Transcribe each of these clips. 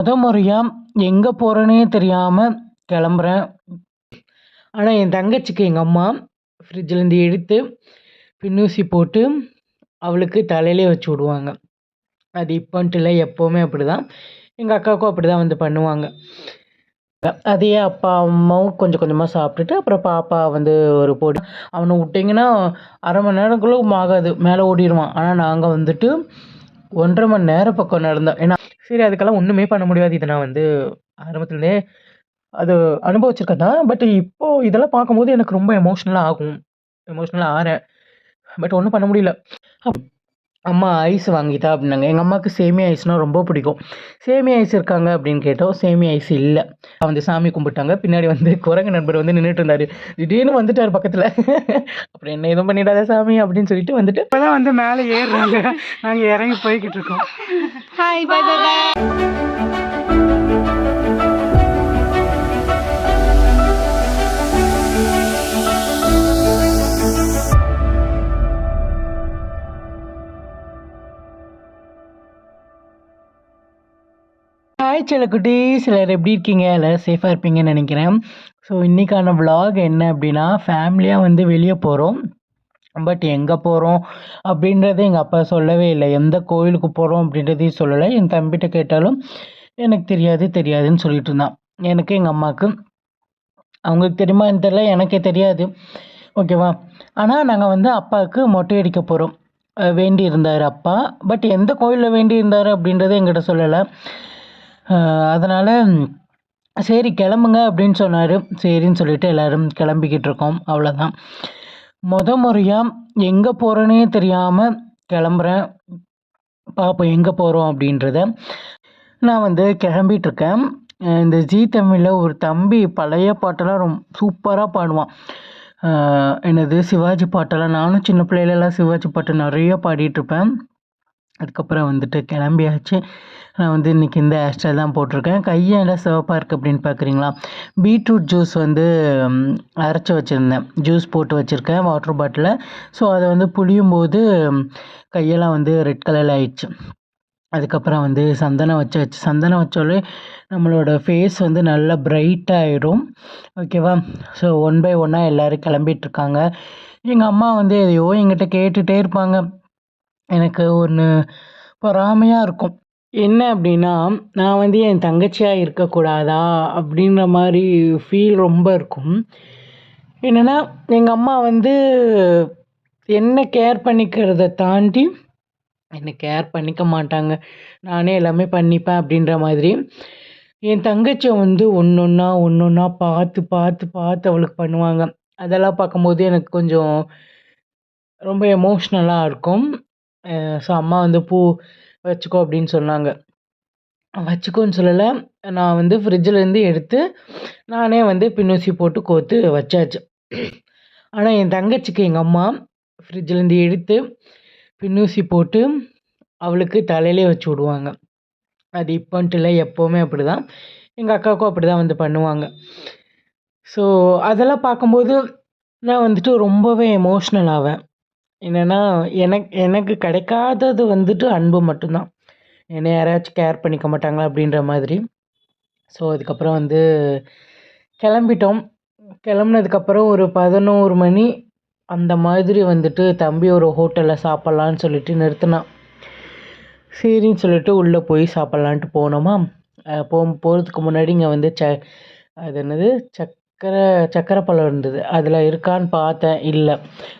முத முறையாக எங்கே போகிறேன்னே தெரியாமல் கிளம்புறேன். ஆனால் என் தங்கச்சிக்கு எங்கள் அம்மா ஃப்ரிட்ஜிலேருந்து எடுத்து பின்னூசி போட்டு அவளுக்கு தலையிலே வச்சு விடுவாங்க. அது இப்போன்ட்டு இல்லை எப்போவுமே அப்படி தான் எங்கள் அக்காவுக்கும் அப்படி தான் வந்து பண்ணுவாங்க. அதையே அப்பா அம்மாவும் கொஞ்சம் கொஞ்சமாக சாப்பிட்டுட்டு அப்புறம் பாப்பா வந்து ஒரு பொடி அவனை விட்டிங்கன்னா அரை மணி நேரக்குள்ளே ஆகாது. மேலே ஓடிடுவான் ஆனால் நாங்கள் வந்துட்டு ஒன்றரை மணி நேரம் பக்கம் நடந்தோம். ஏன்னா சரி அதுக்கெல்லாம் ஒன்றுமே பண்ண முடியாது. இதை நான் வந்து ஆரம்பத்துலேருந்தே அது அனுபவிச்சிருக்கேன் தான். பட் இப்போது இதெல்லாம் பார்க்கும்போது எனக்கு ரொம்ப எமோஷ்னலாக ஆகும். எமோஷ்னலாக ஆறேன். பட் ஒன்றும் பண்ண முடியல. அப் அம்மா ஐஸ் வாங்கித்தா அப்படின்னாங்க. எங்கள் அம்மாவுக்கு சேமியா ஐஸ்னால் ரொம்ப பிடிக்கும். சேமியா ஐஸ் இருக்காங்க அப்படின்னு கேட்டோம். சேமியா ஐஸ் இல்லை. வந்து சாமி கும்பிட்டாங்க. பின்னாடி வந்து குரங்கு நண்பர் வந்து நின்றுட்டு இருந்தார். திடீர்னு வந்துட்டார் பக்கத்தில். அப்புறம் என்ன எதுவும் பண்ணிடாத சாமி அப்படின்னு சொல்லிட்டு வந்துட்டு இப்போதான் வந்து மேலே ஏறுறாங்க. நாங்கள் இறங்கி போய்கிட்டு இருக்கோம். ஹாய் குட்டி சிலர் எப்படி இருக்கீங்க? எல்லோரும் சேஃபாக இருப்பீங்கன்னு நினைக்கிறேன். ஸோ இன்றைக்கான விலாக் என்ன அப்படின்னா ஃபேமிலியாக வந்து வெளியே போகிறோம் பட் எங்கே போகிறோம் அப்படின்றத எங்கள் அப்பா சொல்லவே இல்லை. எந்த கோயிலுக்கு போகிறோம் அப்படின்றதையும் சொல்லலை. என் தம்பிகிட்ட கேட்டாலும் எனக்கு தெரியாது தெரியாதுன்னு சொல்லிட்டு இருந்தான். எனக்கு எங்கள் அம்மாவுக்கு அவங்களுக்கு தெரியுமான்னு தெரில எனக்கே தெரியாது. ஓகேவா ஆனால் நாங்கள் வந்து அப்பாவுக்கு மொட்டை அடிக்க போகிறோம் வேண்டி இருந்தார் அப்பா. பட் எந்த கோயிலில் வேண்டி இருந்தார் அப்படின்றத எங்கிட்ட சொல்லலை. அதனால் சரி கிளம்புங்க அப்படின்னு சொன்னார். சரின்னு சொல்லிட்டு எல்லோரும் கிளம்பிக்கிட்டு இருக்கோம். அவ்வளோதான் முத முறையாக எங்கே போகிறேன்னே தெரியாமல் கிளம்புறேன். பார்ப்போம் எங்கே போகிறோம் அப்படின்றத நான் வந்து கிளம்பிகிட்ருக்கேன் இந்த ஜீ தமிழில் ஒரு தம்பி பழைய பாட்டெல்லாம் ரொம்ப சூப்பராக பாடுவான். என்னது சிவாஜி பாட்டெல்லாம். நானும் சின்ன பிள்ளையிலலாம் சிவாஜி பாட்டு நிறைய பாடிட்டுருப்பேன் அதுக்கப்புறம் வந்துட்டு கிளம்பியாச்சு. நான் வந்து இன்றைக்கி இந்த ஹேர் ஸ்டைல் தான் போட்டிருக்கேன். கையெல்லாம் சிவப்பாக இருக்குது அப்படின்னு பார்க்குறீங்களா பீட்ரூட் ஜூஸ் வந்து அரைச்சி வச்சுருந்தேன். ஜூஸ் போட்டு வச்சுருக்கேன் வாட்டர் பாட்டிலில் ஸோ அதை வந்து புளியும் போது கையெல்லாம் வந்து ரெட் கலரில் ஆயிடுச்சு. அதுக்கப்புறம் வந்து சந்தனம் வச்சாச்சு சந்தனம் வச்சாலே நம்மளோட ஃபேஸ் வந்து நல்லா பிரைட் ஓகேவா ஸோ ஒன் பை ஒன்னாக எல்லோரும் கிளம்பிட்டுருக்காங்க எங்கள் அம்மா வந்து எதையோ எங்கிட்ட கேட்டுகிட்டே இருப்பாங்க. எனக்கு ஒன்று பொறாமையாக இருக்கும். என்ன அப்படின்னா நான் வந்து என் தங்கச்சியாக இருக்கக்கூடாதா அப்படின்ற மாதிரி ஃபீல் ரொம்ப இருக்கும். என்னென்னா எங்கள் அம்மா வந்து என்ன கேர் பண்ணிக்கிறத தாண்டி என்னை கேர் பண்ணிக்க மாட்டாங்க. நானே எல்லாமே பண்ணிப்பேன் அப்படின்ற மாதிரி என் தங்கச்சியை வந்து ஒன்று ஒன்றா ஒன்று ஒன்றா பார்த்து பார்த்து பார்த்து அவளுக்கு பண்ணுவாங்க. அதெல்லாம் பார்க்கும்போது எனக்கு கொஞ்சம் ரொம்ப எமோஷ்னலாக இருக்கும். ஸோ அம்மா வந்து பூ வச்சுக்கோ அப்படின்னு சொன்னாங்க. வச்சுக்கோன்னு சொல்லலை. நான் வந்து ஃப்ரிட்ஜிலேருந்து எடுத்து நானே வந்து பின்னூசி போட்டு கோத்து வச்சாச்சு. ஆனால் என் தங்கச்சிக்கு எங்கள் அம்மா ஃப்ரிட்ஜிலேருந்து எடுத்து பின்னூசி போட்டு அவளுக்கு தலையிலே வச்சு விடுவாங்க. அது இப்போன்ட்டு இல்லை எப்போவுமே அப்படி தான் எங்கள் அக்காவுக்கும் அப்படி தான் வந்து பண்ணுவாங்க. ஸோ அதெல்லாம் பார்க்கும்போது நான் வந்துட்டு ரொம்பவே எமோஷ்னல் ஆவேன். என்னென்னா எனக்கு எனக்கு கிடைக்காதது வந்துட்டு அன்பு மட்டும்தான். என்னை யாராச்சும் கேர் பண்ணிக்க மாட்டாங்களா அப்படின்ற மாதிரி. ஸோ அதுக்கப்புறம் வந்து கிளம்பிட்டோம். கிளம்புனதுக்கப்புறம் ஒரு பதினோரு மணி அந்த மாதிரி வந்துட்டு தம்பி ஒரு ஹோட்டலில் சாப்பிட்லான்னு சொல்லிட்டு நிறுத்தினான். சரின்னு சொல்லிட்டு உள்ளே போய் சாப்பிட்லான்ட்டு போனோமா. அஹ் போ போகிறதுக்கு முன்னாடி இங்கே வந்து ச அது என்னது? சக் சக்கரை சக்கரை பழம் இருந்தது. அதில் இருக்கான்னு பார்த்தேன். இல்லை.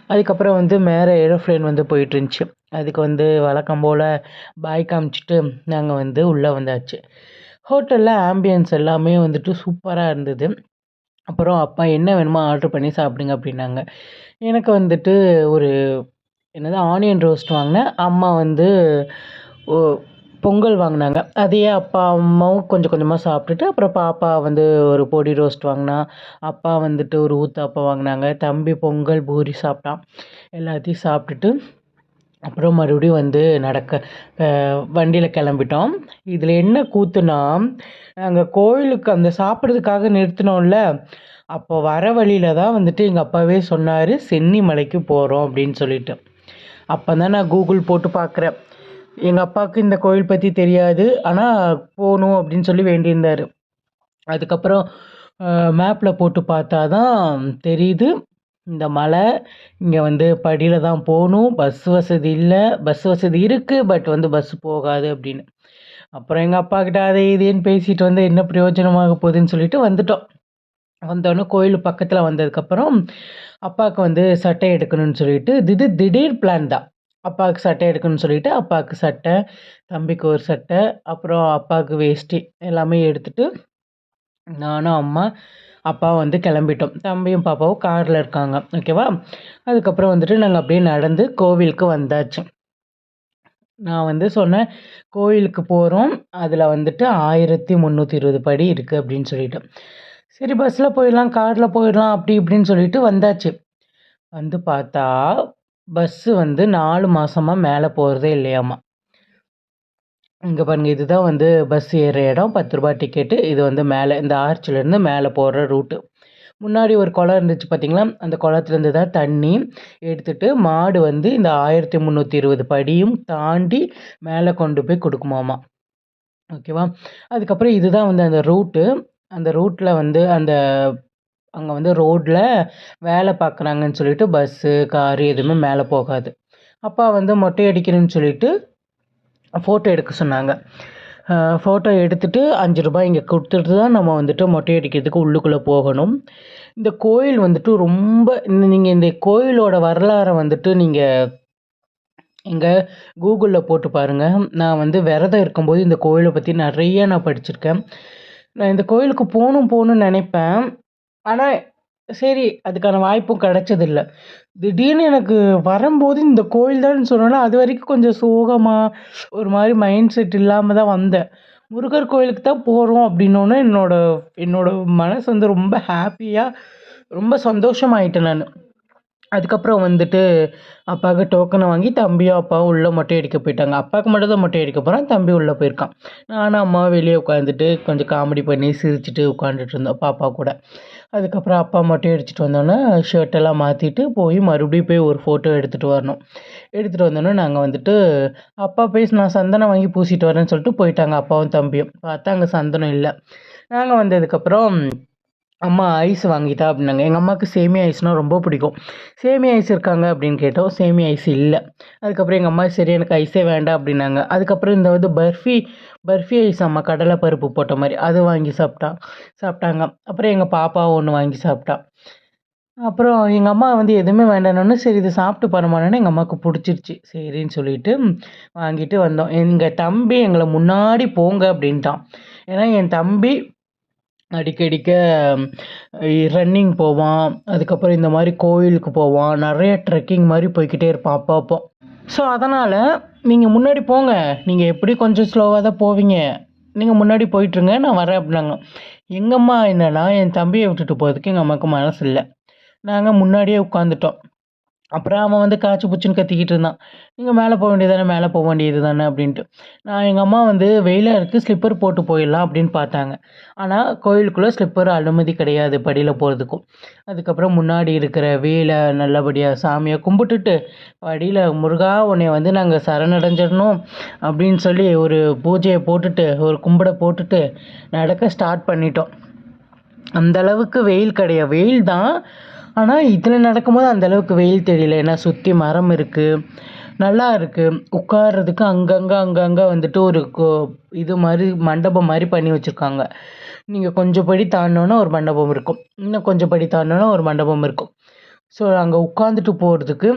அதுக்கப்புறம் வந்து மேலே ஏரோப்ளேன் வந்து போயிட்டு இருந்துச்சு அதுக்கு வந்து வழக்கம் போல் பாய் காமிச்சிட்டு நாங்கள் வந்து உள்ளே வந்தாச்சு. ஹோட்டலில் ஆம்பியன்ஸ் எல்லாமே வந்துட்டு சூப்பராக இருந்தது. அப்புறம் அப்பா என்ன வேணுமோ ஆர்டர் பண்ணி சாப்பிடுங்க அப்படின்னாங்க. எனக்கு வந்துட்டு ஒரு என்னது ஆனியன் ரோஸ்ட் வாங்கினேன். அம்மா வந்து ஓ பொங்கல் வாங்கினாங்க. அதையே அப்பா அம்மாவும் கொஞ்சம் கொஞ்சமாக சாப்பிட்டுட்டு அப்புறம் பாப்பா வந்து ஒரு பொடி ரோஸ்ட் வாங்கினா அப்பா வந்துட்டு ஒரு ஊத்தாப்பா வாங்கினாங்க. தம்பி பொங்கல் பூரி சாப்பிட்டான். எல்லாத்தையும் சாப்பிட்டுட்டு அப்புறம் மறுபடியும் வந்து நடக்க வண்டியில் கிளம்பிட்டோம். இதில் என்ன கூத்துனா நாங்கள் கோயிலுக்கு அந்த சாப்பிட்றதுக்காக நிறுத்தினோம்ல அப்போ வர வழியில் தான் வந்துட்டு எங்கள் அப்பாவே சொன்னார் சென்னி மலைக்கு போகிறோம் அப்படின்னு சொல்லிட்டு. அப்போ தான் நான் கூகுள் போட்டு பார்க்குறேன் எங்கள் அப்பாவுக்கு இந்த கோயில் பற்றி தெரியாது. ஆனால் போகணும் அப்படின்னு சொல்லி வேண்டியிருந்தார். அதுக்கப்புறம் மேப்பில் போட்டு பார்த்தா தான் தெரியுது. இந்த மலை இங்கே வந்து படியில் தான் போகணும். பஸ் வசதி இல்லை. பஸ் வசதி இருக்குது பட் வந்து பஸ் போகாது அப்படின்னு. அப்புறம் எங்கள் அப்பா கிட்ட அதை இதேன்னு பேசிட்டு வந்து என்ன பிரயோஜனமாக போகுதுன்னு சொல்லிட்டு வந்துட்டோம். வந்தோடனே கோயில் பக்கத்தில் வந்ததுக்கப்புறம் அப்பாவுக்கு வந்து சட்டை எடுக்கணும்னு சொல்லிட்டு இது திடீர் பிளான் தான். அப்பாவுக்கு சட்டை எடுக்கணும்னு சொல்லிட்டு அப்பாவுக்கு சட்டை தம்பிக்கு ஒரு சட்டை அப்புறம் அப்பாவுக்கு வேஷ்டி எல்லாமே எடுத்துட்டு நானும் அம்மா அப்பா வந்து கிளம்பிட்டோம். தம்பியும் பாப்பாவும் காரில் இருக்காங்க. ஓகேவா அதுக்கப்புறம் வந்துட்டு நாங்கள் அப்படியே நடந்து கோவிலுக்கு வந்தாச்சு. நான் வந்து சொன்னேன் கோவிலுக்கு போகிறோம் அதில் வந்துட்டு ஆயிரத்தி முந்நூற்றி இருபது படி இருக்குது அப்படின்னு சொல்லிட்டு. சரி பஸ்ஸில் போயிடலாம் காரில் போயிடலாம் அப்படி இப்படின்னு சொல்லிட்டு வந்தாச்சு. வந்து பார்த்தா பஸ்ஸு வந்து நாலு மாதமாக மேலே போகிறதே இல்லையாம்மா இங்கே பாருங்க இதுதான் வந்து பஸ் ஏறுற இடம் பத்து ரூபா டிக்கெட்டு இது வந்து மேலே இந்த ஆர்ச்சிலேருந்து மேலே போகிற ரூட்டு முன்னாடி ஒரு குளம் இருந்துச்சு பார்த்திங்களா அந்த குளத்துலேருந்து தான் தண்ணி எடுத்துட்டு மாடு வந்து இந்த ஆயிரத்தி முந்நூற்றி இருபது படியும் தாண்டி மேலே கொண்டு போய் கொடுக்குமாமா. ஓகேவா அதுக்கப்புறம் இதுதான் வந்து அந்த ரூட்டு அந்த ரூட்டில் வந்து அந்த அங்கே வந்து ரோட்டில் வேலை பார்க்குறாங்கன்னு சொல்லிட்டு பஸ்ஸு காரு எதுவுமே மேலே போகாது. அப்பா வந்து மொட்டை அடிக்கிறேன்னு சொல்லிட்டு ஃபோட்டோ எடுக்க சொன்னாங்க. ஃபோட்டோ எடுத்துட்டு அஞ்சு ரூபாய் இங்கே கொடுத்துட்டு தான் நம்ம வந்துட்டு மொட்டை அடிக்கிறதுக்கு உள்ளுக்குள்ளே போகணும். இந்த கோயில் வந்துட்டு ரொம்ப நீங்கள் இந்த கோயிலோட வரலாறை வந்துட்டு நீங்கள் இங்கே கூகுளில் போட்டு பாருங்கள் நான் வந்து விரதம் இருக்கும்போது இந்த கோயிலை பற்றி நிறைய நான் படிச்சிருக்கேன். நான் இந்த கோயிலுக்கு போகணும் போகணும்னு நினைப்பேன். ஆனால் சரி அதுக்கான வாய்ப்பும் கிடைச்சதில்ல. திடீர்னு எனக்கு வரும்போது இந்த கோயில் தான் சொன்னோன்னா அது வரைக்கும் கொஞ்சம் சோகமாக ஒரு மாதிரி மைண்ட் செட் இல்லாமல் தான் வந்தேன். முருகர் கோயிலுக்கு தான் போகிறோம் அப்படின்னோடனே என்னோட என்னோட மனசு வந்து ரொம்ப ஹாப்பியாக ரொம்ப சந்தோஷமாயிட்டேன் நான். அதுக்கப்புறம் வந்துட்டு அப்பாவுக்கு டோக்கனை வாங்கி தம்பியும் அப்பாவும் உள்ளே மொட்டை அடிக்க போயிட்டாங்க. அப்பாவுக்கு மட்டும் தான் மொட்டை அடிக்க போகிறான் தம்பி உள்ளே போயிருக்கான். நானும் அம்மா வெளியே உட்காந்துட்டு கொஞ்சம் காமெடி பண்ணி சிரிச்சிட்டு உட்காந்துட்டு இருந்தோம் பாப்பா கூட. அதுக்கப்புறம் அப்பா மொட்டை அடிச்சிட்டு வந்தோன்னே ஷர்ட்டெல்லாம் மாற்றிட்டு போய் மறுபடியும் போய் ஒரு ஃபோட்டோ எடுத்துகிட்டு வரணும். எடுத்துகிட்டு வந்தோன்னே நாங்கள் வந்துட்டு அப்பா போய் நான் சந்தனம் வாங்கி பூசிட்டு வரேன்னு சொல்லிட்டு போயிட்டாங்க அப்பாவும் தம்பியும். பார்த்தா அங்கே சந்தனம் இல்லை. நாங்கள் வந்ததுக்கப்புறம் அம்மா ஐஸ் வாங்கிட்டா அப்படின்னாங்க. எங்கள் அம்மாவுக்கு சேமியா ஐஸ்னால் ரொம்ப பிடிக்கும். சேமியா ஐஸ் இருக்காங்க அப்படின்னு கேட்டோம். சேமியா ஐஸ் இல்லை. அதுக்கப்புறம் எங்கள் அம்மா சரி எனக்கு ஐஸே வேண்டாம் அப்படின்னாங்க. அதுக்கப்புறம் இந்த வந்து பர்ஃபி பர்ஃபி ஐஸ் அம்மா கடலை பருப்பு போட்ட மாதிரி அது வாங்கி சாப்பிட்டா சாப்பிட்டாங்க. அப்புறம் எங்கள் பாப்பா ஒன்று வாங்கி சாப்பிட்டா. அப்புறம் எங்கள் அம்மா வந்து எதுவுமே வேண்டானோன்னு சரி இதை சாப்பிட்டு பரமானு எங்கள் அம்மாவுக்கு பிடிச்சிருச்சு. சரின்னு சொல்லிட்டு வாங்கிட்டு வந்தோம். எங்கள் தம்பி எங்களை முன்னாடி போங்க அப்படின்ட்டான். ஏன்னா என் தம்பி அடிக்கடிக்க ரன்னிங் போவான். அதுக்கப்புறம் இந்த மாதிரி கோயிலுக்கு போவான். நிறைய ட்ரெக்கிங் மாதிரி போய்க்கிட்டே இருப்பான் அப்பப்போ. ஸோ அதனால் நீங்கள் முன்னாடி போங்க. நீங்கள் எப்படி கொஞ்சம் ஸ்லோவாக தான் போவீங்க. நீங்கள் முன்னாடி போயிட்டுருங்க நான் வரேன் அப்படின்னாங்க. எங்கள் அம்மா என்னென்னா என் தம்பியை விட்டுட்டு போகிறதுக்கு எங்கள் அம்மாவுக்கு மனசு இல்லை. நாங்கள் முன்னாடியே உட்காந்துட்டோம் அப்புறம் அவன் வந்து காய்ச்சி பிடிச்சின்னு கத்திக்கிட்டு இருந்தான். நீங்கள் மேலே போக வேண்டியது தானே மேலே போக வேண்டியது தானே அப்படின்ட்டு. நான் எங்கள் அம்மா வந்து வெயிலாக இருக்குது ஸ்லிப்பர் போட்டு போயிடலாம் அப்படின்னு பார்த்தாங்க. ஆனால் கோயிலுக்குள்ளே ஸ்லிப்பர் அனுமதி கிடையாது படியில் போகிறதுக்கும் அதுக்கப்புறம் முன்னாடி இருக்கிற வேலை நல்லபடியாக சாமியை கும்பிட்டுட்டு படியில் முருகா உன்னை வந்து நாங்கள் சரணடைஞ்சிடணும் அப்படின்னு சொல்லி ஒரு பூஜையை போட்டுட்டு ஒரு கும்பிட போட்டுட்டு நடக்க ஸ்டார்ட் பண்ணிட்டோம். அந்த அளவுக்கு வெயில் கிடையாது. வெயில் தான் ஆனால் இதில் நடக்கும்போது அந்த அளவுக்கு வெயில் தெரியல. ஏன்னா சுற்றி மரம் இருக்குது நல்லா இருக்குது உட்கார்றதுக்கு அங்கங்கே அங்கங்கே வந்துட்டு ஒரு கோ இது மாதிரி மண்டபம் மாதிரி பண்ணி வச்சுருக்காங்க. நீங்கள் கொஞ்சம் படி தாண்டினோன்னா ஒரு மண்டபம் இருக்கும். இன்னும் கொஞ்சம் படி தாண்டினோன்னா ஒரு மண்டபம் இருக்கும். ஸோ அங்கே உட்காந்துட்டு போகிறதுக்கு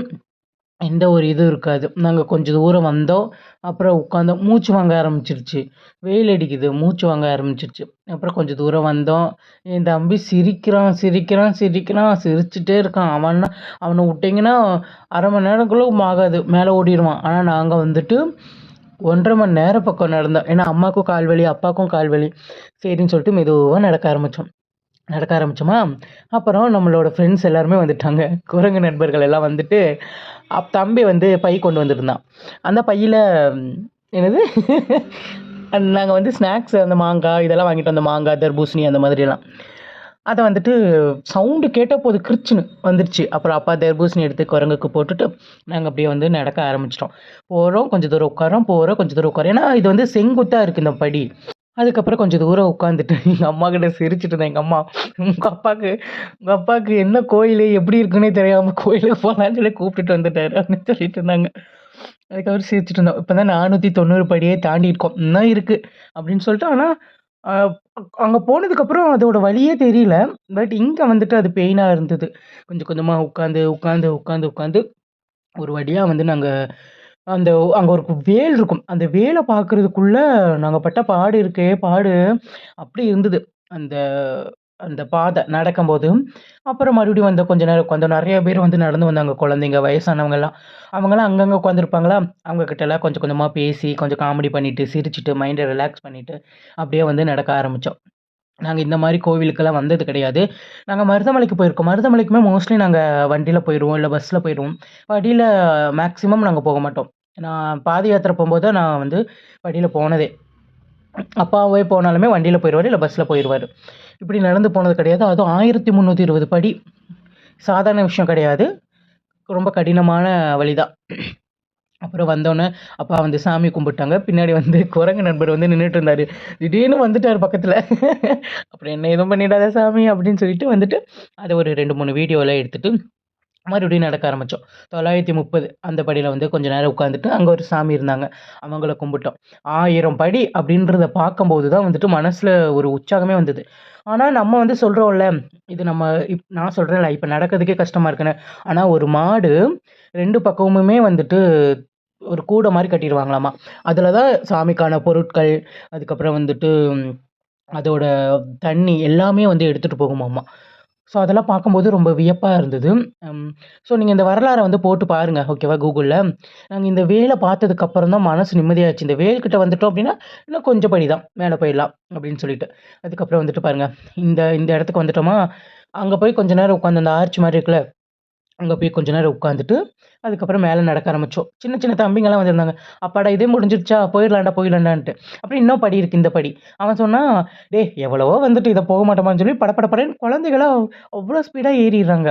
எந்த ஒரு இதுவும் இருக்காது. நாங்கள் கொஞ்சம் தூரம் வந்தோம். அப்புறம் உட்காந்தோம். மூச்சு வாங்க ஆரம்பிச்சிருச்சு. வெயில் அடிக்குது. மூச்சு வாங்க ஆரம்பிச்சிருச்சு. அப்புறம் கொஞ்சம் தூரம் வந்தோம். என் தம்பி சிரிக்கிறான் சிரிக்கிறான் சிரிக்கிறான். சிரிச்சுட்டே இருக்கான். அவன்னா அவனை விட்டிங்கன்னா அரை மணி நேரக்குள்ளே ஆகாது. மேலே ஓடிடுவான். ஆனால் நாங்கள் வந்துட்டு ஒன்றரை மணி நேரம் பக்கம் நடந்தோம். ஏன்னா அம்மாவுக்கும் கால் வலி அப்பாவுக்கும் கால் வலி. சரின்னு சொல்லிட்டு மெதுவாக நடக்க ஆரம்பித்தோம் நடக்க ஆரம்பித்தோமா அப்புறம் நம்மளோட ஃப்ரெண்ட்ஸ் எல்லாருமே வந்துட்டாங்க. குரங்கு நண்பர்கள் எல்லாம் வந்துட்டு அப் தம்பி வந்து பை கொண்டு வந்துருந்தான் அந்த பையில் என்னது? நாங்கள் வந்து ஸ்நாக்ஸ் அந்த மாங்காய் இதெல்லாம் வாங்கிட்டு வந்த மாங்காய் தர்பூசணி அந்த மாதிரியெல்லாம். அதை வந்துட்டு சவுண்டு கேட்டால் போது கிரிச்சுன்னு வந்துருச்சு. அப்புறம் அப்பா தர்பூசணி எடுத்து குரங்குக்கு போட்டுட்டு, நாங்கள் அப்படியே வந்து நடக்க ஆரம்பிச்சிட்டோம். போகிறோம் கொஞ்சம் தூரம் உட்காரோம் போகிறோம் கொஞ்சம் தூரம் உட்காரோம் ஏன்னா இது வந்து செங்குத்தாக இருக்குது இந்த படி. அதுக்கப்புறம் கொஞ்சம் தூரம் உட்காந்துட்டு அம்மா கிட்ட சிரிச்சுட்டு இருந்தேன். எங்கள் அம்மா, உங்கள் அப்பாவுக்கு உங்கள் அப்பாவுக்கு என்ன கோயில் எப்படி இருக்குன்னே தெரியாமல் கோயிலுக்கு போகலான்னு சொல்லி கூப்பிட்டுட்டு வந்துட்டாரு" அப்படின்னு சொல்லிட்டு இருந்தாங்க. அதுக்கப்புறம் சிரிச்சுட்டு இருந்தோம். இப்போ தான் நானூற்றி தொண்ணூறு படியே தாண்டி இருக்கோம். இன்னும் இருக்குது அப்படின்னு சொல்லிட்டு ஆனால் அங்கே போனதுக்கப்புறம் அதோட வழியே தெரியல. பட் இங்கே வந்துட்டு அது பெயினாக இருந்தது. கொஞ்சம் கொஞ்சமாக உட்காந்து, உட்காந்து, உட்காந்து, உட்காந்து ஒரு வழியாக வந்து நாங்கள் அந்த அங்க ஒரு வேல் இருக்கும். அந்த வேல பார்க்குறதுக்குள்ளே நாங்க பட்ட பாடு இருக்கே பாடு, அப்படி இருந்தது. அந்த அந்த பாதை நடக்கும்போது. அப்புறம் மறுபடியும் வந்து கொஞ்ச நேரம் உட்காந்தோம். நெறைய பேர் வந்து நடந்து வந்தாங்க. குழந்தைங்க, வயசானவங்கலாம். அவங்கலாம் அங்கங்க உட்காந்துருப்பாங்களா, அவங்க கிட்டலாம் கொஞ்சம் கொஞ்சமா பேசி, கொஞ்சம் காமெடி பண்ணிட்டு, சிரிச்சுட்டு, மைண்ட ரிலாக்ஸ் பண்ணிட்டு, அப்படியே வந்து நடக்க ஆரம்பிச்சோம். நாங்கள் இந்த மாதிரி கோவிலுக்கெல்லாம் வந்தது கிடையாது. நாங்கள் மருதமலைக்கு போயிருக்கோம். மருதமலைக்குமே மோஸ்ட்லி நாங்கள் வண்டியில் போயிடுவோம் இல்லை பஸ்ஸில் போயிடுவோம் படியில் மேக்ஸிமம் நாங்கள் போக மாட்டோம். நான் பாத யாத்திரை போகும்போது தான் நான் வந்து படியில போனதே. அப்பாவே போனாலுமே வண்டியில் போயிடுவார் இல்லை பஸ்ஸில் போயிடுவார் இப்படி நடந்து போனது கிடையாது. அதுவும் 1320 படி. சாதாரண விஷயம் கிடையாது. ரொம்ப கடினமான வழிதான். அப்புறம் வந்தோடனே அப்பா வந்து சாமி கும்பிட்டாங்க. பின்னாடி வந்து குரங்கு நண்பர் வந்து நின்றுட்டு இருந்தார் திடீர்னு வந்துட்டார் பக்கத்தில் அப்புறம் "என்ன எதுவும் பண்ணிடாத சாமி" அப்படின்னு சொல்லிட்டு வந்துட்டு, அதை ஒரு 2, 3 வீடியோலாம் எடுத்துகிட்டு மறுபடியும் நடக்க ஆரம்பித்தோம் தொள்ளாயிரத்தி முப்பது அந்த படியில் வந்து கொஞ்ச நேரம் உட்காந்துட்டு, அங்கே ஒரு சாமி இருந்தாங்க. அவங்கள கும்பிட்டோம். ஆயிரம் படி அப்படின்றத பார்க்கும்போது தான் வந்துட்டு மனசில் ஒரு உற்சாகமே வந்தது. ஆனால் நம்ம வந்து சொல்கிறோம்ல இது நம்ம இப் நான் சொல்கிறேன்ல இப்போ நடக்கிறதுக்கே கஷ்டமாக இருக்குன்னு. ஆனால் ஒரு மாடு ரெண்டு பக்கமுமே வந்துட்டு ஒரு கூடை மாதிரி கட்டிடுவாங்களாமா அதில் தான் சாமிக்கான பொருட்கள், அதுக்கப்புறம் வந்துட்டு அதோட தண்ணி எல்லாமே வந்து எடுத்துகிட்டு போகுமாம்மா ஸோ அதெல்லாம் பார்க்கும்போது ரொம்ப வியப்பாக இருந்தது. ஸோ நீங்கள் இந்த வரலாறை வந்து போட்டு பாருங்கள் ஓகேவா கூகுளில் நாங்கள் இந்த வேலை பார்த்ததுக்கப்புறம் தான் மனசு நிம்மதியாச்சு. இந்த வேல்கிட்ட வந்துட்டோம் அப்படின்னா, இன்னும் கொஞ்சம் படி தான். மேலே போயிடலாம் அப்படின்னு சொல்லிட்டு. அதுக்கப்புறம் வந்துட்டு பாருங்கள் இந்த இந்த இடத்துக்கு வந்துட்டோமா, அங்கே போய் கொஞ்ச நேரம் உட்காந்து அந்த ஆர்ச் மாதிரி இருக்குல்ல, அங்கே போய் கொஞ்ச நேரம் உட்காந்துட்டு, அதுக்கப்புறம் மேலே நடக்க ஆரம்பித்தோம் சின்ன சின்ன தம்பிங்கெல்லாம் வந்திருந்தாங்க. "அப்பாடா இதே முடிஞ்சிருச்சா? போயிடலாண்டா போயிடலாண்டான்ட்டு அப்புறம் இன்னும் படி இருக்குது இந்த படி. அவன் சொன்னான், "டேய் எவ்வளவோ வந்துட்டு இதை போக மாட்டோமான்னு" சொல்லி பட குழந்தைகளாக அவ்வளோ குழந்தைகள்லாம் ஏறிடுறாங்க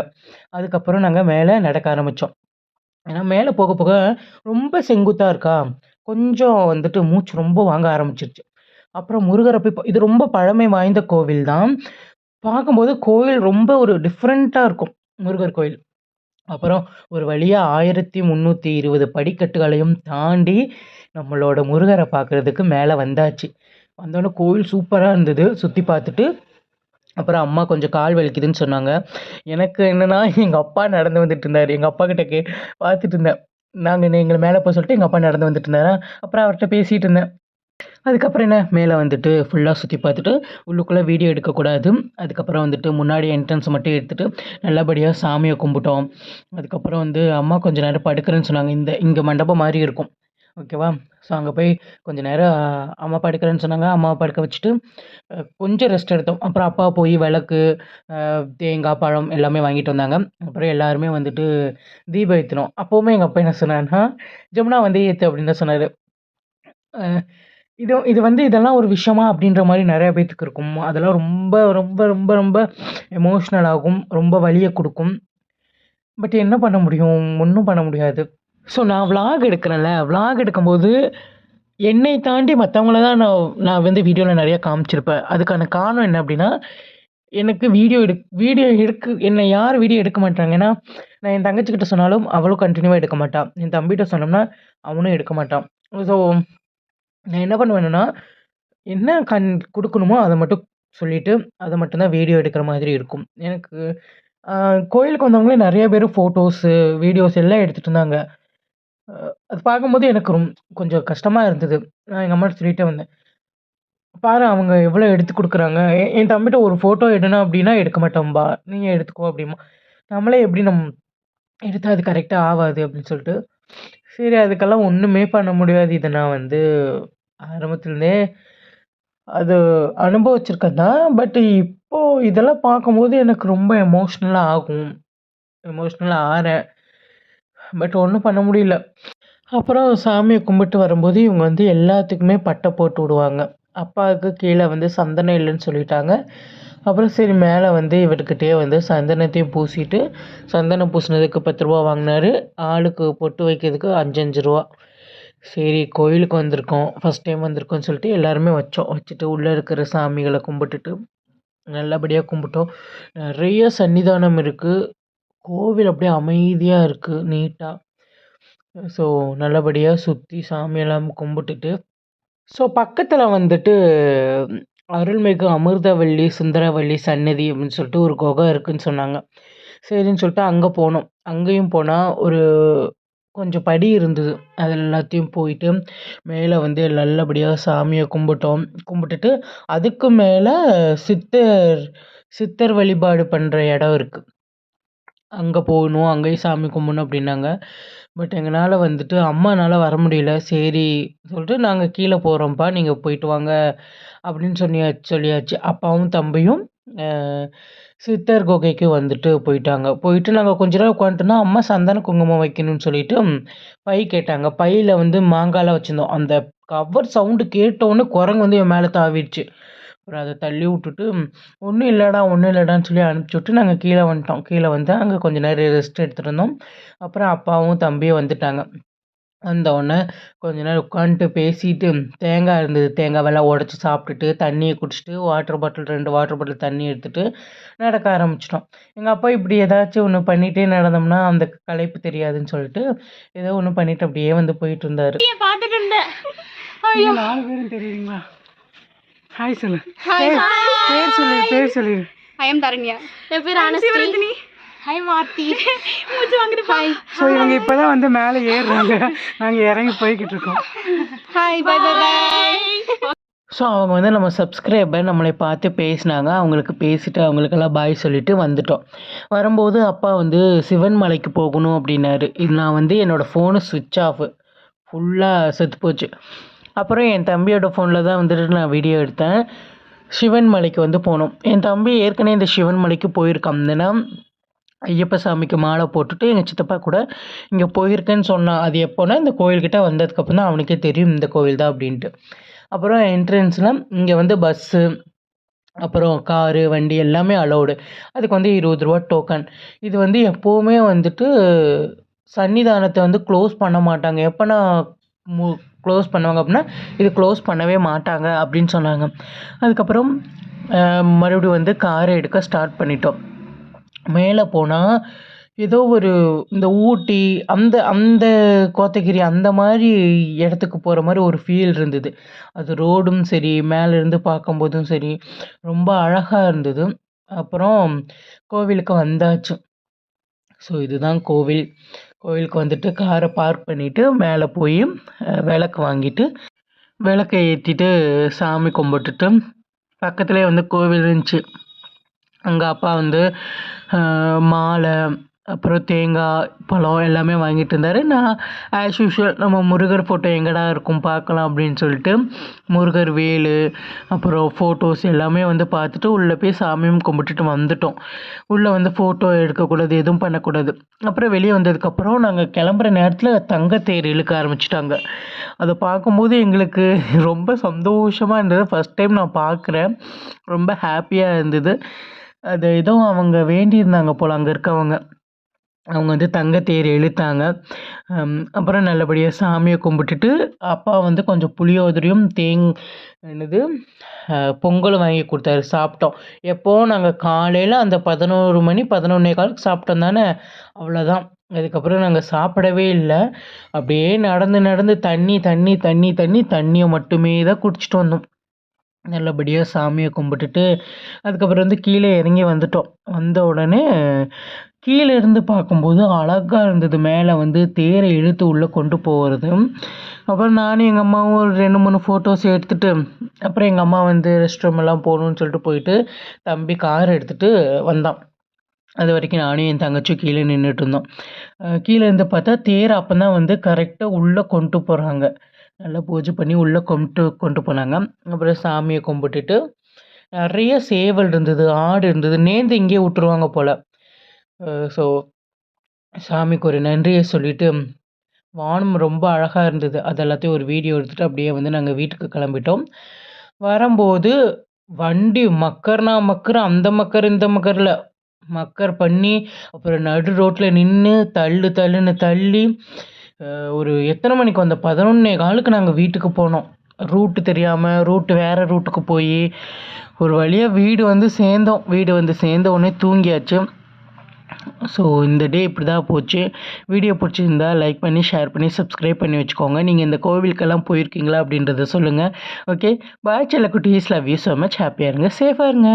அதுக்கப்புறம் நாங்கள் மேலே நடக்க ஆரம்பித்தோம் ஏன்னா மேலே போக போக ரொம்ப செங்குத்தாக இருக்கா, கொஞ்சம் வந்துட்டு மூச்சு ரொம்ப வாங்க ஆரம்பிச்சிருச்சு அப்புறம் முருகரை போய் இது ரொம்ப பழமை வாய்ந்த கோவில் தான். பார்க்கும்போது கோவில் ரொம்ப ஒரு டிஃப்ரெண்ட்டாக இருக்கும். முருகர் கோயில். அப்புறம் ஒரு வழியாக ஆயிரத்தி முந்நூற்றி இருபது படிக்கட்டுகளையும் தாண்டி, நம்மளோட முருகரை பார்க்கறதுக்கு மேலே வந்தாச்சு. வந்தோடனே கோவில் சூப்பராக இருந்தது. சுற்றி பார்த்துட்டு, அப்புறம் அம்மா கொஞ்சம் கால் வலிக்குதுன்னு சொன்னாங்க. எனக்கு என்னன்னா, எங்கள் அப்பா நடந்து வந்துட்டு இருந்தார் எங்கள் அப்பா கிட்ட கே பார்த்துட்டு இருந்தேன். நாங்கள் எங்களை மேலே போக சொல்லிட்டு எங்கள் அப்பா நடந்து வந்துட்டு இருந்தாரா, அப்புறம் அவர்கிட்ட பேசிகிட்டு இருந்தேன். அதுக்கப்புறம் என்ன, மேலே வந்துட்டு ஃபுல்லாக சுற்றி பார்த்துட்டு, உள்ளுக்குள்ளே வீடியோ எடுக்கக்கூடாது. அதுக்கப்புறம் வந்துட்டு முன்னாடி என்ட்ரன்ஸ் மட்டும் எடுத்துகிட்டு நல்லபடியாக சாமியை கும்பிட்டோம். அதுக்கப்புறம் வந்து அம்மா கொஞ்ச நேரம் படுக்கிறேன்னு சொன்னாங்க. இந்த இங்கே மண்டபம் மாதிரி இருக்கும். ஓகேவா? ஸோ அங்கே போய் கொஞ்சம் நேரம் அம்மா படுக்கிறேன்னு சொன்னாங்க. அம்மாவ படுக்க வச்சுட்டு, கொஞ்சம் ரெஸ்ட் எடுத்தோம். அப்புறம் அப்பா போய் விளக்கு, தேங்காய், பழம் எல்லாமே வாங்கிட்டு வந்தாங்க. அப்புறம் எல்லாருமே வந்துட்டு தீபம் ஏற்றினோம் அப்போவுமே எங்கள் அப்பா என்ன சொன்னாருன்னா, "ஜமுனா வந்து ஏற்று அப்படின்னு தான் சொன்னார் இது இது வந்து இதெல்லாம் ஒரு விஷயமா அப்படின்ற மாதிரி நிறைய பேத்துக்கு இருக்கும். அதெல்லாம் ரொம்ப ரொம்ப ரொம்ப ரொம்ப எமோஷ்னல் ஆகும். ரொம்ப வலியை கொடுக்கும் பட் என்ன பண்ண முடியும்? ஒன்றும் பண்ண முடியாது. ஸோ நான் விளாக் எடுக்கிறேன்ல, விளாக் எடுக்கும்போது, என்னை தாண்டி மற்றவங்கள தான் நான் நான் வந்து வீடியோவில் நிறையா காமிச்சிருப்பேன். அதுக்கான காரணம் என்ன அப்படின்னா, எனக்கு வீடியோ எடுக் வீடியோ எடுக்க என்னை யாரும் வீடியோ எடுக்க மாட்டாங்க. ஏன்னா, நான் என் தங்கச்சிக்கிட்ட சொன்னாலும் அவளும் கண்டினியூவாக எடுக்க மாட்டான் என் தம்பிகிட்ட சொன்னோம்னா, அவனும் எடுக்க மாட்டான். ஸோ நான் என்ன பண்ணுவேன்னா, என்ன கன் குடுக்கணுமோ அத மட்டும் சொல்லிட்டு, அத மட்டும் தான் வீடியோ எடுக்கிற மாதிரி இருக்கும். எனக்கு அ கோயிலுக்கு வந்தவங்களே நெறைய பேரு ஃபோட்டோஸு, வீடியோஸ் எல்லாம் எடுத்துகிட்டு இருந்தாங்க. அ அது பார்க்கும்போது எனக்கு ரொம் கொஞ்சம் கஷ்டமா இருந்தது. நான் எங்க அம்மாட்ட சொல்லிட்டே வந்தேன். "பாரு அவங்க எவ்வளோ எடுத்து குடுக்குறாங்க." எ என் தம்பிட்ட ஒரு ஃபோட்டோ எடுனா அப்படின்னா, "எடுக்க மாட்டோம்பா. நீயே எடுத்துக்கோ" அப்படிம்பான். நம்மளே எப்படி நம் எடுத்தா அது கரெக்ட்டா ஆவாது அப்படின்னு சொல்லிட்டு, சரி அதுக்கெல்லாம் ஒண்ணுமே பண்ண முடியாது. இத நான் வந்து ஆரம்பத்துலேருந்தே அது அனுபவிச்சிருக்கேன் தான். பட் இப்போ இதெல்லாம் பார்க்கும்போது எனக்கு ரொம்ப எமோஷ்னலாக ஆகும். எமோஷ்னலாக ஆறேன். பட் ஒன்றும் பண்ண முடியல. அப்புறம் சாமியை கும்பிட்டு வரும்போது, இவங்க வந்து எல்லாத்துக்குமே பட்டை போட்டு விடுவாங்க. அப்பாவுக்கு கீழே வந்து சந்தனம் இல்லைன்னு சொல்லிட்டாங்க. அப்புறம் சரி மேலே வந்து இவர்கிட்டயே வந்து சந்தனத்தையும் பூசிட்டு சந்தனம் பூசினதுக்கு பத்து ரூபா வாங்கினாரு ஆளுக்கு பொட்டு வைக்கிறதுக்கு அஞ்சு அஞ்சு ரூபா சரி கோயிலுக்கு வந்திருக்கோம். ஃபஸ்ட் டைம் வந்திருக்கோம்னு சொல்லிட்டு எல்லாருமே வச்சோம். வச்சுட்டு உள்ளே இருக்கிற சாமிகளை கும்பிட்டுட்டு நல்லபடியாக கும்பிட்டோம். நிறைய சன்னிதானம் இருக்குது கோவில் அப்படியே அமைதியாக இருக்குது நீட்டாக ஸோ நல்லபடியாக சுற்றி சாமியெல்லாம் கும்பிட்டுட்டு ஸோ பக்கத்தில் வந்துட்டு அருள்மிகு அமிர்தவள்ளி சுந்தரவள்ளி சன்னதி அப்படின்னு சொல்லிட்டு ஒரு குகை இருக்குன்னு சொன்னாங்க. சரின்னு சொல்லிட்டு அங்கே போனோம். அங்கேயும் போனால் ஒரு கொஞ்சம் படி இருந்தது. அது எல்லாத்தையும் போயிட்டு மேலே வந்து நல்லபடியாக சாமியை கும்பிட்டோம். கும்பிட்டுட்டு அதுக்கு மேலே சித்தர் சித்தர் வழிபாடு பண்ணுற இடம் இருக்குது அங்கே போகணும் அங்கேயும் சாமி கும்பிடணும் அப்படின்னாங்க. பட் எங்களால் வந்துட்டு அம்மானால் வர முடியல. சரி சொல்லிட்டு நாங்கள் கீழே போகிறோம்ப்பா நீங்கள் போயிட்டு வாங்க அப்படின்னு சொன்னியா சொல்லியாச்சு. அப்பாவும் தம்பியும் சித்தர் குகைக்கு வந்துட்டு போயிட்டாங்க. போயிட்டு நாங்கள் கொஞ்ச நேரம் உட்காந்துட்டோம்னா அம்மா சந்தன குங்குமம் வைக்கணும்னு சொல்லிட்டு பை கேட்டாங்க. பையில் வந்து மாங்காலாம் வச்சுருந்தோம். அந்த கவர் சவுண்டு கேட்டோன்னே குரங்கு வந்து என் மேலே தாவிடுச்சு. அப்புறம் அதை தள்ளி விட்டுட்டு ஒன்றும் இல்லைடா ஒன்றும் இல்லைடான்னு சொல்லி அனுப்பிச்சி விட்டு நாங்கள் கீழே வந்துட்டோம். கீழே வந்து அங்கே கொஞ்சம் நேரம் ரெஸ்ட் எடுத்துகிட்டு இருந்தோம். அப்புறம் அப்பாவும் தம்பியும் வந்துட்டாங்க. வந்தோடனே கொஞ்ச நேரம் உட்காந்துட்டு பேசிட்டு தேங்காய் இருந்தது தேங்காவெல்லாம் உடச்சி சாப்பிட்டுட்டு தண்ணியை குடிச்சிட்டு வாட்டர் பாட்டில் ரெண்டு வாட்டர் பாட்டில் தண்ணி எடுத்துகிட்டு நடக்க ஆரம்பிச்சிட்டோம். எங்கள் அப்பா இப்படி ஏதாச்சும் ஒன்று பண்ணிகிட்டே நடந்தோம்னா அந்த களைப்பு தெரியாதுன்னு சொல்லிட்டு ஏதோ ஒன்று பண்ணிட்டு அப்படியே வந்து போயிட்டு இருந்தார். பார்த்துட்டு இருந்தேன் நீங்க நாலு பேரும் தெரியுங்களா ஹாய் சொல்லு. பேர் பேர் சொல்லு பேர் சொல்லு. ஐ எம் தரண்யா என் பேர் அனஸ்தி ஹாய் மார்த்தி மூச்சு வாங்குது ஹாய் ஸோ இவங்க இப்போதான் வந்து மேலே ஏறுறாங்க. நாங்கள் இறங்கி போய்கிட்டு இருக்கோம். Hi bye bye bye so அவங்க வந்து நம்ம சப்ஸ்கிரைபர் நம்மளை பார்த்து பேசினாங்க. அவங்களுக்கு பேசிட்டு அவங்களுக்கெல்லாம் பாய் சொல்லிட்டு வந்துட்டோம். வரும்போது அப்பா வந்து சிவன் மலைக்கு போகணும் அப்படின்னாரு. இது நான் வந்து என்னோடய ஃபோனு சுவிட்ச் ஆஃப் ஃபுல்லாக செத்து போச்சு. அப்புறம் என் தம்பியோட ஃபோனில் தான் வந்துட்டு நான் வீடியோ எடுத்தேன். சிவன் மலைக்கு வந்து போனோம். என் தம்பி ஏற்கனவே இந்த சிவன் மலைக்கு போயிருக்கான். ஐயப்ப சாமிக்கு மாலை போட்டுட்டு எங்கள் சித்தப்பா கூட இங்கே போயிருக்கேன்னு சொன்னான் அது எப்போன்னா இந்த கோயில்கிட்ட வந்ததுக்கப்புறம் தான் அவனுக்கே தெரியும் இந்த கோயில் தான் அப்படின்ட்டு. அப்புறம் என்ட்ரன்ஸில் இங்கே வந்து பஸ்ஸு அப்புறம் காரு வண்டி எல்லாமே அலௌடு அதுக்கு வந்து இருபது ரூபா டோக்கன் இது வந்து எப்போவுமே வந்துட்டு சன்னிதானத்தை வந்து க்ளோஸ் பண்ண மாட்டாங்க. எப்போனா மு க்ளோஸ் பண்ணுவாங்க அப்படின்னா இது க்ளோஸ் பண்ணவே மாட்டாங்க அப்படின்னு சொன்னாங்க. அதுக்கப்புறம் மறுபடியும் வந்து காரை எடுக்க ஸ்டார்ட் பண்ணிட்டோம். மேலே போனால் ஏதோ ஒரு இந்த ஊட்டி அந்த அந்த கோத்தகிரி அந்த மாதிரி இடத்துக்கு போகிற மாதிரி ஒரு ஃபீல் இருந்தது. அது ரோடும் சரி மேலேருந்து பார்க்கும்போதும் சரி ரொம்ப அழகாக இருந்தது. அப்புறம் கோவிலுக்கு வந்தாச்சு. ஸோ இதுதான் கோவில். கோவிலுக்கு வந்துட்டு காரை பார்க் பண்ணிவிட்டு மேலே போய் விளக்கு வாங்கிட்டு விளக்கை ஏற்றிட்டு சாமி கும்பிட்டுட்டு பக்கத்துலேயே வந்து கோவில் இருந்துச்சு. அங்கே அப்பா வந்து மாலை அப்புறம் தேங்காய் பழம் எல்லாமே வாங்கிட்டு இருந்தார். நான் ஆஸ் யூஷுவல் நம்ம முருகர் ஃபோட்டோ எங்கடா இருக்கும் பார்க்கலாம் அப்படின்னு சொல்லிட்டு முருகர் வேல் அப்புறம் ஃபோட்டோஸ் எல்லாமே வந்து பார்த்துட்டு உள்ளே போய் சாமியும் கும்பிட்டுட்டு வந்துட்டோம். உள்ளே வந்து ஃபோட்டோ எடுக்கக்கூடாது எதுவும் பண்ணக்கூடாது. அப்புறம் வெளியே வந்ததுக்கப்புறம் நாங்கள் கிளம்புற நேரத்தில் தங்கத்தேர் இழுக்க ஆரம்பிச்சிட்டாங்க. அதை பார்க்கும்போது எங்களுக்கு ரொம்ப சந்தோஷமாக இருந்தது. ஃபஸ்ட் டைம் நான் பார்க்குறேன். ரொம்ப ஹாப்பியாக இருந்தது. அது ஏதோ அவங்க வேண்டியிருந்தாங்க போல் அங்கே இருக்கவங்க. அவங்க வந்து தங்கத்தேர் இழுத்தாங்க. அப்புறம் நல்லபடியாக சாமியை கும்பிட்டுட்டு அப்பா வந்து கொஞ்சம் புளியோதரையும் தேங் என்னது பொங்கலும் வாங்கி கொடுத்தாரு சாப்பிட்டோம். எப்போவும் நாங்கள் காலையில் அந்த பதினோரு மணி பதினொன்னே காலுக்கு சாப்பிட்டோம் தானே? அவ்வளோதான் அதுக்கப்புறம் நாங்கள் சாப்பிடவே இல்லை. அப்படியே நடந்து நடந்து தண்ணி தண்ணி தண்ணி தண்ணி தண்ணியை மட்டுமே தான் குடிச்சிட்டு வந்தோம். நல்லபடியாக சாமியை கும்பிட்டுட்டு அதுக்கப்புறம் வந்து கீழே இறங்கி வந்துட்டோம். வந்த உடனே கீழே இருந்து பார்க்கும்போது அழகாக இருந்தது. மேலே வந்து தேரை இழுத்து உள்ளே கொண்டு போகிறது அப்புறம் நானும் எங்கள் அம்மாவும் ஒரு ரெண்டு மூணு ஃபோட்டோஸ் எடுத்துட்டு அப்புறம் எங்கள் அம்மா வந்து ரெஸ்ட் ரூம் எல்லாம் போகணுன்னு சொல்லிட்டு போயிட்டு தம்பி கார் எடுத்துகிட்டு வந்தான். அது வரைக்கும் நானும் என் தங்கச்சியும் கீழே நின்றுட்டு இருந்தோம். கீழே இருந்து பார்த்தா தேர் அப்போ தான் வந்து கரெக்டாக உள்ளே கொண்டு போகிறாங்க நல்லா பூஜை பண்ணி உள்ளே கொண்டு கொண்டு போனாங்க. அப்புறம் சாமியை கும்பிட்டுட்டு நிறைய சேவல் இருந்தது ஆடு இருந்தது. நேர்ந்து இங்கேயே விட்டுருவாங்க போல். ஸோ சாமிக்கு ஒரு நன்றியை சொல்லிவிட்டு வானம் ரொம்ப அழகாக இருந்தது. அது எல்லாத்தையும் ஒரு வீடியோ எடுத்துகிட்டு அப்படியே வந்து நாங்கள் வீட்டுக்கு கிளம்பிட்டோம். வரும்போது வண்டி மக்கர்னா மக்கர் அந்த மக்கர் இந்த மக்கரில் மக்கர் பண்ணி அப்புறம் நடு ரோட்டில் நின்று தள்ளு தள்ளுன்னு தள்ளி ஒரு எத்தனை மணிக்கு வந்த? பதினொன்னே காலுக்கு நாங்கள் வீட்டுக்கு போனோம். ரூட்டு தெரியாமல் ரூட்டு வேறு ரூட்டுக்கு போய் ஒரு வழியாக வீடு வந்து சேர்ந்தோம். வீடு வந்து சேர்ந்த உடனே தூங்கியாச்சு. ஸோ இந்த டே இப்படி தான் போச்சு. வீடியோ பிடிச்சிருந்தா லைக் பண்ணி ஷேர் பண்ணி சப்ஸ்கிரைப் பண்ணி வச்சுக்கோங்க. நீங்கள் இந்த கோவிலுக்கெல்லாம் போயிருக்கீங்களா அப்படின்றத சொல்லுங்கள் ஓகே பாய் செல்ல குட்டீஸ் லவ் யூ ஸோ மச் ஹாப்பியாக இருங்க. சேஃபாக இருங்க.